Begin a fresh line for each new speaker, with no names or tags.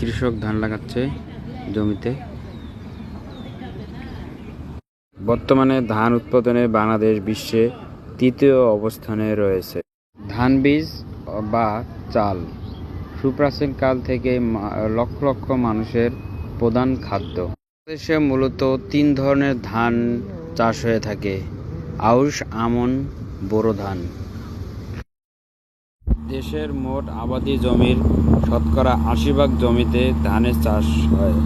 কৃষক ধান লাগাচ্ছে জমিতে। বর্তমানে ধান উৎপাদনে বাংলাদেশ বিশ্বে তৃতীয় অবস্থানে রয়েছে। ধান বীজ বা চাল সুপ্রাচীন কাল থেকে লক্ষ লক্ষ মানুষের প্রধান খাদ্য। দেশে মূলত তিন ধরনের ধান চাষ হয়ে থাকে। আউশ, আমন, বোরো ধান। দেশের মোট আবাদি জমির শতকরা আশি ভাগ জমিতে ধানের চাষ হয়।